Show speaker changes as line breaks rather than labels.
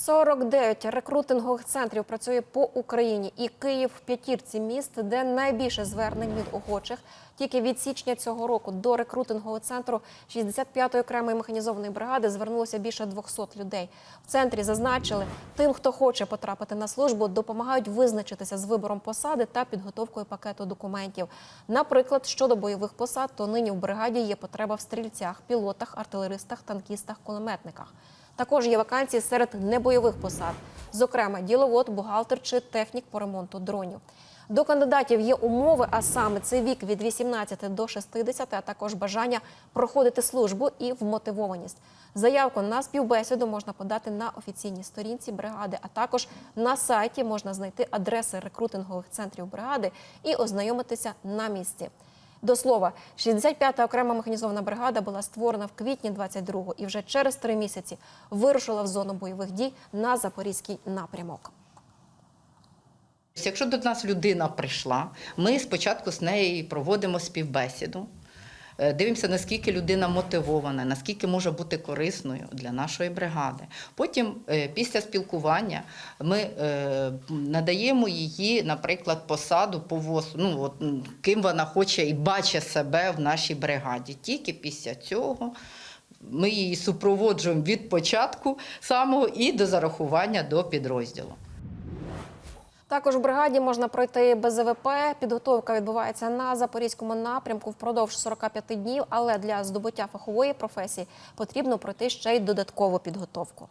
49 рекрутингових центрів працює по Україні, і Київ в п'ятірці міст, де найбільше звернень від охочих. Тільки від січня цього року до рекрутингового центру 65-ї окремої механізованої бригади звернулося більше 200 людей. В центрі зазначили, тим, хто хоче потрапити на службу, допомагають визначитися з вибором посади та підготовкою пакету документів. Наприклад, щодо бойових посад, то нині в бригаді є потреба в стрільцях, пілотах, артилеристах, танкістах, кулеметниках. Також є вакансії серед небойових посад, зокрема діловод, бухгалтер чи технік по ремонту дронів. До кандидатів є умови, а саме це вік від 18 до 60, а також бажання проходити службу і вмотивованість. Заявку на співбесіду можна подати на офіційній сторінці бригади, а також на сайті можна знайти адреси рекрутингових центрів бригади і ознайомитися на місці. До слова, 65-та окрема механізована бригада була створена в квітні 22-го і вже через три місяці вирушила в зону бойових дій на запорізький напрямок.
Якщо до нас людина прийшла, ми спочатку з нею проводимо співбесіду. Е, Дивимося, наскільки людина мотивована, наскільки може бути корисною для нашої бригади. Потім, е, після спілкування, ми е, надаємо її, наприклад, посаду по ВОСу, ну, от, ким вона хоче і бачить себе в нашій бригаді. Тільки після цього ми її супроводжуємо від початку самого і до зарахування до підрозділу.
Також в бригаді можна пройти без ВП. Підготовка відбувається на запорізькому напрямку впродовж 45 днів, але для здобуття фахової професії потрібно пройти ще й додаткову підготовку.